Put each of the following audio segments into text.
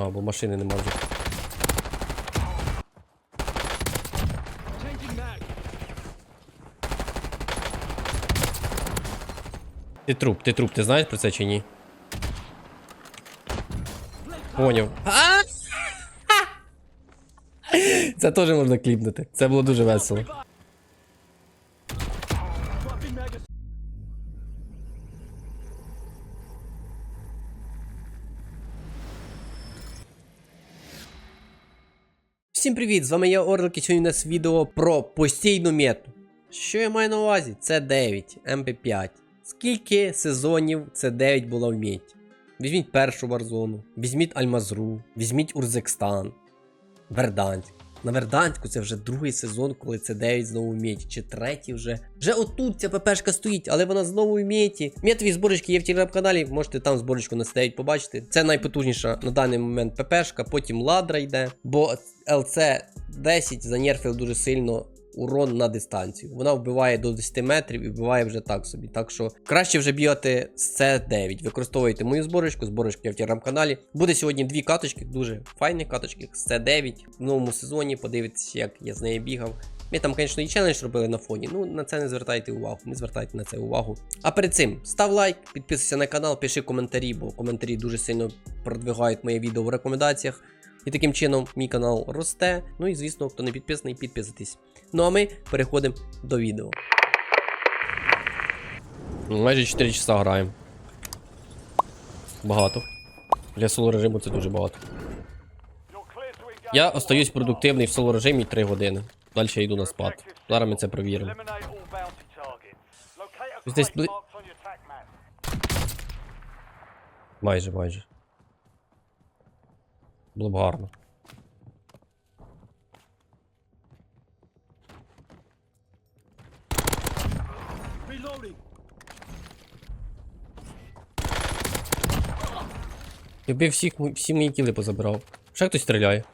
А, бо машини нема вже. Ти труп, ти труп, ти знаєш про це чи ні? Поняв. Це теж можна кліпнути. Це було дуже весело. Привіт! З вами я Орлик і сьогодні у нас відео про постійну мету. Що я маю на увазі? Це 9 МП5. Скільки сезонів це 9 було в меті? Візьміть першу варзону, візьміть Альмазру, візьміть Урзекстан, Верданськ. На Верданську це вже другий сезон, коли це 9 знову в меті, чи третій вже. Вже отут ця ППшка стоїть, але вона знову в меті. М'єтові зборочки є в телеграм-каналі, можете там зборочку на 9 побачити. Це найпотужніша на даний момент ППшка, потім ладра йде, бо ЛЦ 10 занерфив дуже сильно урон на дистанцію. Вона вбиває до 10 метрів і вбиває вже так собі. Так що краще вже бігати з С9. Використовуйте мою зборочку, зборочку я в телеграм-каналі. Буде сьогодні дві каточки, дуже файні каточки з С9 в новому сезоні. Подивитися, як я з нею бігав. Ми там, звісно, і челендж робили на фоні. Ну, на це не звертайте увагу. Не звертайте на це увагу. А перед цим став лайк, підписуйся на канал, пиши коментарі, бо коментарі дуже сильно продвигають моє відео в рекомендаціях. І таким чином мій канал росте. Ну і звісно, хто не підписаний, підписуйтесь. Ну а ми переходимо до відео. Майже 4 часа граємо. Багато. Для соло режиму це дуже багато. Я остаюсь продуктивний в соло режимі 3 години. Далі я йду на спад. Зараз ми це перевіримо. Здесь бли- Майже, майже. Було б гарно. Я би всіх, всі мої кіли позабирав. Ще хтось стріляє.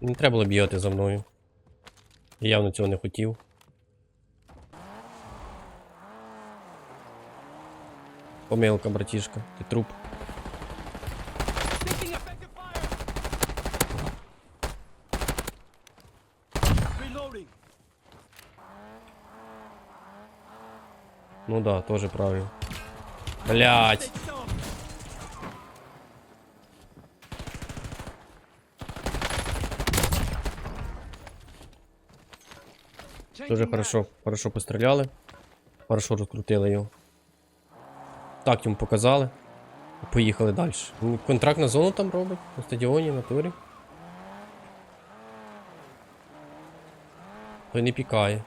Не треба було бігати за мною. Я явно цього не хотів. Помилка, братішка, ти труп. Ну да, тоже правильно. Блять. Дуже хорошо, хорошо постріляли. Хорошо розкрутили його. Так йому показали. Поїхали далі. Контракт на зону там робить, на стадіоні, на турі. Той не пікає.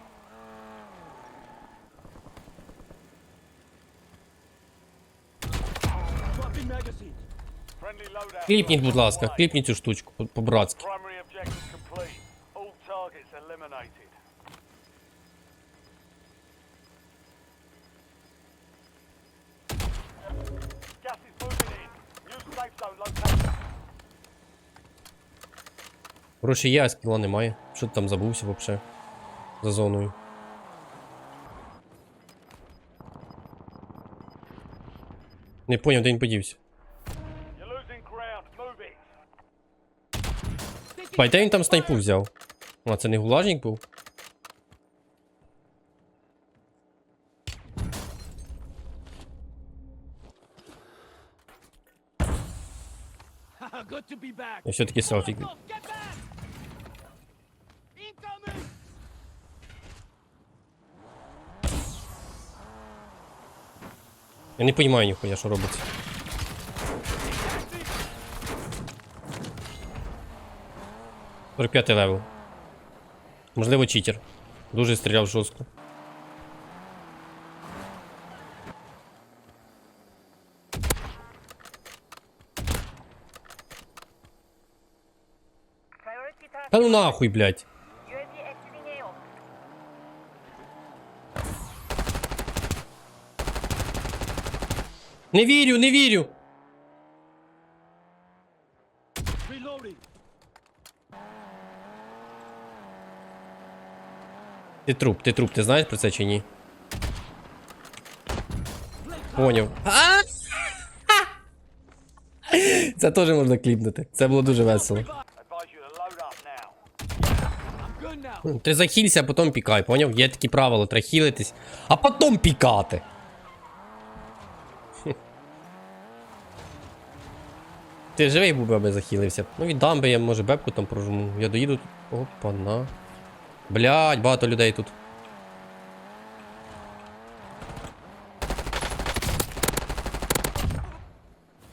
Кліпніть, будь ласка, кліпніть цю штучку, по- по-братськи. Primary Гроші є, а скіла немає. Що ти там забувся взагалі? За зоною. Не поняв, де він подівся. Бай, там снайпу взяв? А, це не гулажник був? Я все-таки селфик. Я не понимаю нихуя, что робить. Про п'ятий левел. Можливо, читер. Дуже стріляв жорстко. Та ну нахуй, блядь. Не вірю, не вірю. Ти труп, ти труп, ти знаєш про це чи ні? Поняв. А! Це теж можна кліпнути. Це було дуже весело. Ти захилься, а потім пікай, поняв? Є такі правила, треба хілитись, а потім пікати. Ти живий був би, захилився. Ну віддам би я, може, бебку там прожму. Я доїду. тут. Опа, на. Блять, багато людей тут.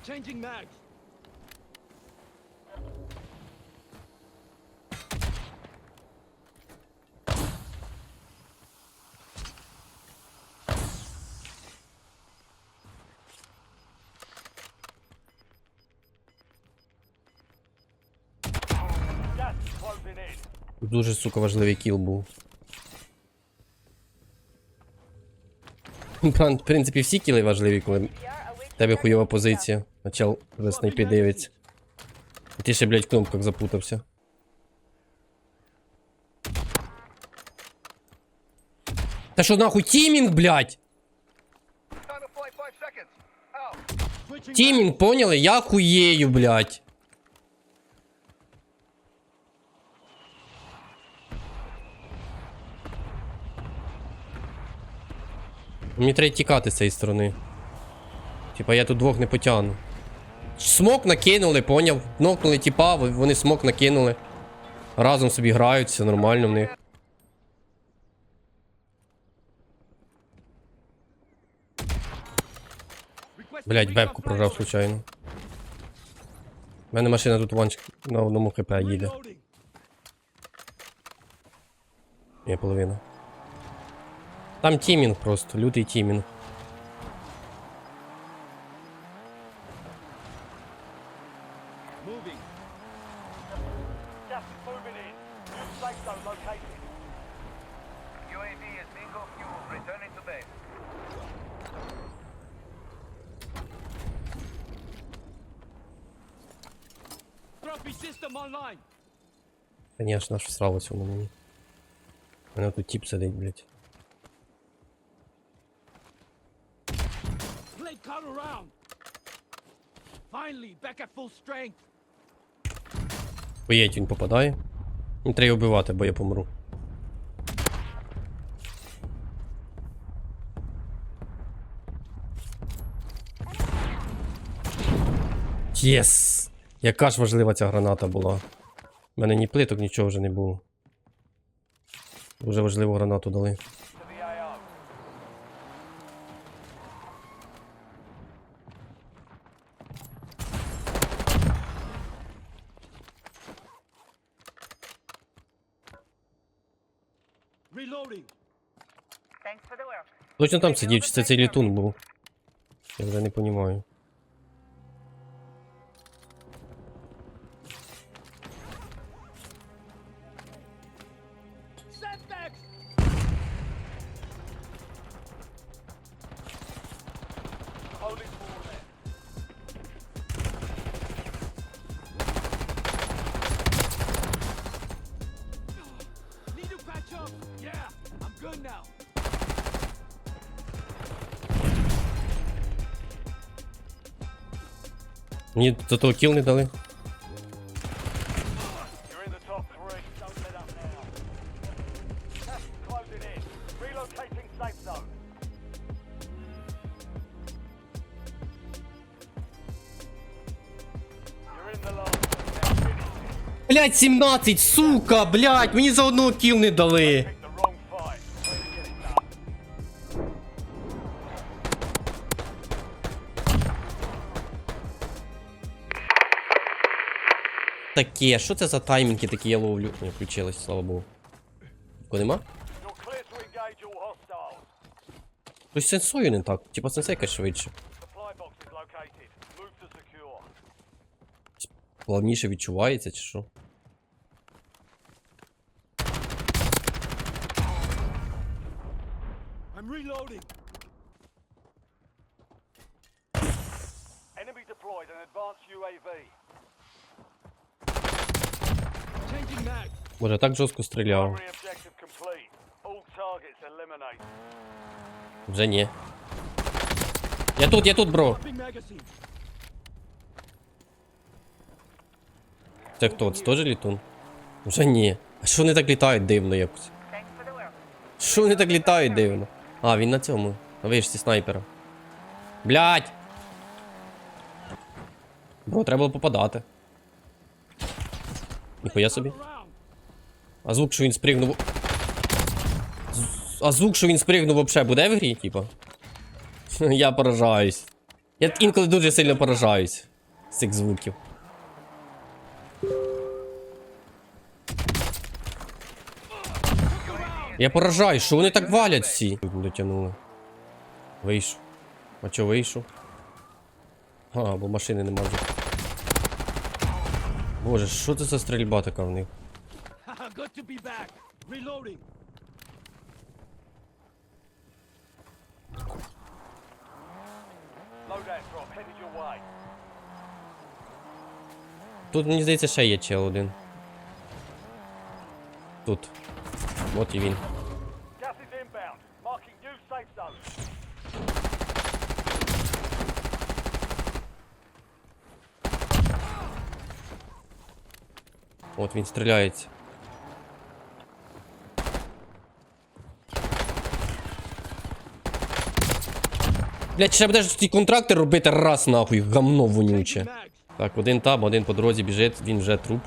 Changing mags. Gas is closing in. Тут Дуже, сука, важливий кіл був. В принципі, всі кіли важливі, коли тебе хуйова позиція. Начал за снайпі дивиться. І ти ще, блядь, в кнопках запутався. Та що нахуй тімінг, блядь? Тімінг, поняли? Я хуєю, блядь. Мені треба тікати з цієї сторони. Типа я тут двох не потягну. Смок накинули, поняв? Нокнули тіпа, во- вони смок накинули. Разом собі грають, все нормально в них. Блять, бебку прожав случайно. У мене машина тут ванчик на одному хп їде. Є половина. Там тімінг просто, лютий тімінг. Moving. Gas is moving in. New safe zone located. UAV is bingo fuel. Returning to base. Trophy system online. Конечно, аж всралося воно мені. У мене тут тіп сидить, блять. Cut around. Finally, back at full strength. Поїдь він попадає. Не треба вбивати, бо я помру. Єс! Яка ж важлива ця граната була. У мене ні плиток, нічого вже не було. Дуже важливу гранату дали. Точно там сидів, чи це цей літун був? Я вже не розумію. Setbacks. Мені до того кіл не дали. Блять, 17, сука, блять, мені за одного кіл не дали. Таке? Що це за таймінги такі я ловлю? Не включилось, слава Богу. Нікого нема? З сенсою не так. Типа сенсейка швидше. Плавніше відчувається, чи що? I'm reloading. Enemy deployed an advanced UAV. Може так жорстко стріляв. Вже ні. Я тут, я тут, бро. Це хто? Це теж літун? Вже ні. А що вони так літають дивно якось? Що вони так літають дивно? А, він на цьому. На вишці снайпера. Блять! Бро, треба було попадати. Ніхуя собі. А звук, що він спригнув. А звук, що він спригнув вообще буде в грі, типа? Я поражаюсь. Я інколи дуже сильно поражаюсь з цих звуків. Я поражаюсь, що вони так валять всі. Дотягнули. Вийшов. А чо вийшов? А, бо машини нема вже. Боже, що це за стрільба така в них? Тут, мені здається, ще є чел один. Тут. От і він. Gas is inbound. Marking new safe zone. От він стріляється. Блять, ще будеш ці контракти робити раз нахуй, гамно вонюче. Так, один там, один по дорозі біжить, він вже труп.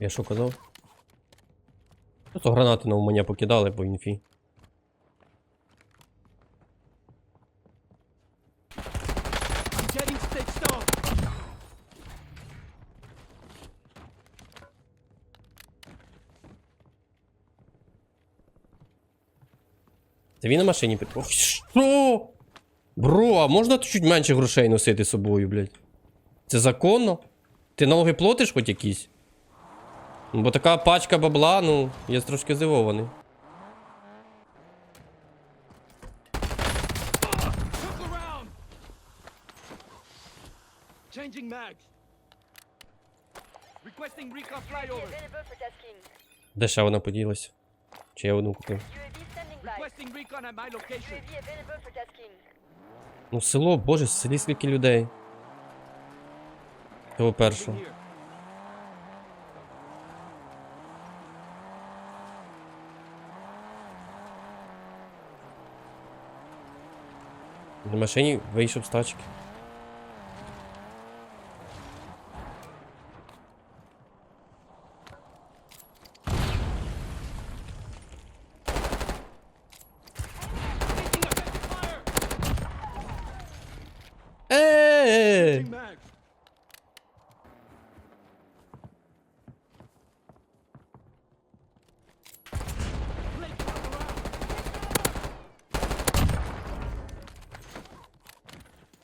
Я що казав? Просто гранати на мене покидали по інфі. Це він на машині під. Ох, що? Бро, а можна чуть менше грошей носити з собою, блядь? Це законно? Ти налоги платиш хоч якісь? Ну, Бо така пачка бабла, ну, я трошки здивований. Changing mags. Requesting recon flyover. Де ще вона поділась? Чи я одну купив? Requesting recon at my location. Ну, село, боже, в селі скільки людей. Того першого. На машині вийшов з тачки.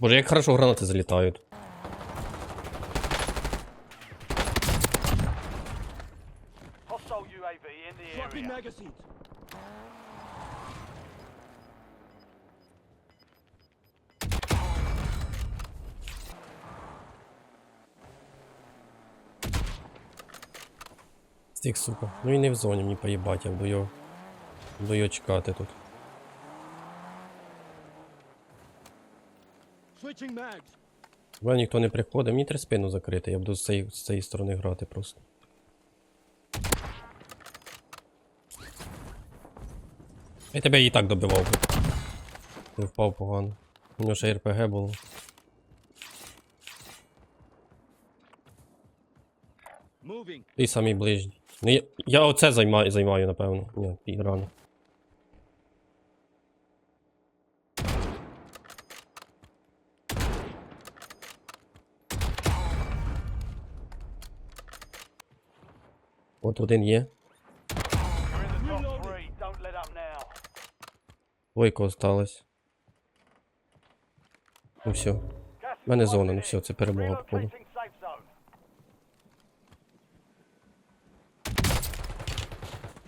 Боже, як хорошо гранати залітають. Стік, сука. Ну і не в зоні мені поїбать, я буду його. Буду його чекати тут. Мене ніхто не приходить, мені треба спину закрити, я буду з цієї, з цієї сторони грати просто. Я тебе і так добивав би. Ти впав погано. У нього ще РПГ було. Ти самий ближній. Ну, я, я оце займаю, займаю, напевно. Ні, рано. От один є. Двойка осталась. Ну все. У мене зона, ну все, це перемога походу.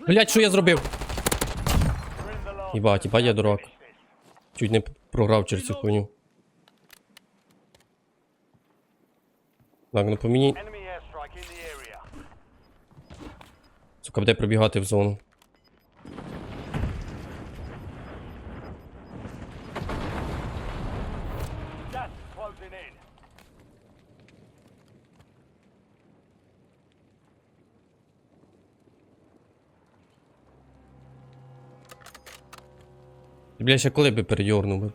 Блять, що я зробив? Їбать, їбать, я дурак. Чуть не програв через цю хуйню. Так, ну по сука, буде пробігати в зону. Бля, ще коли би передьорнув.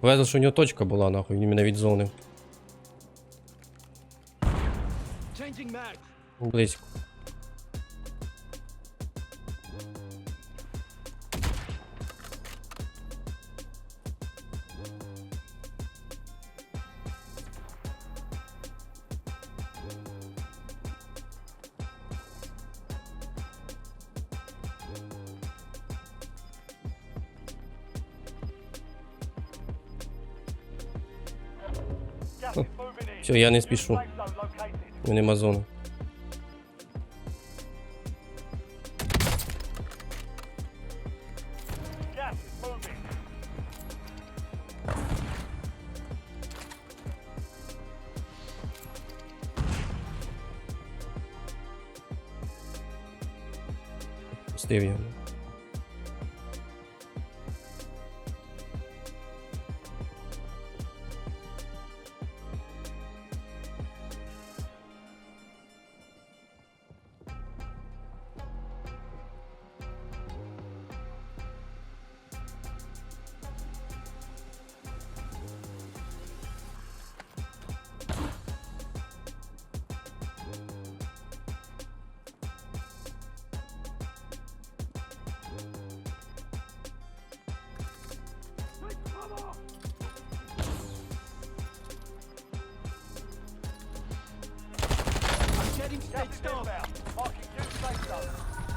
Повезло, що у нього точка була, нахуй, він мене відзонив. Близько. Gas is moving in. Все, я не New спішу. safe zone located. У нема зони. Пустив його.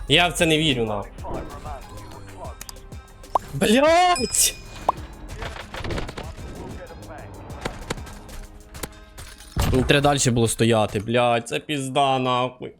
Я в це не вірю, на. Блять! Треба далі було стояти, блять, це пізда, нахуй.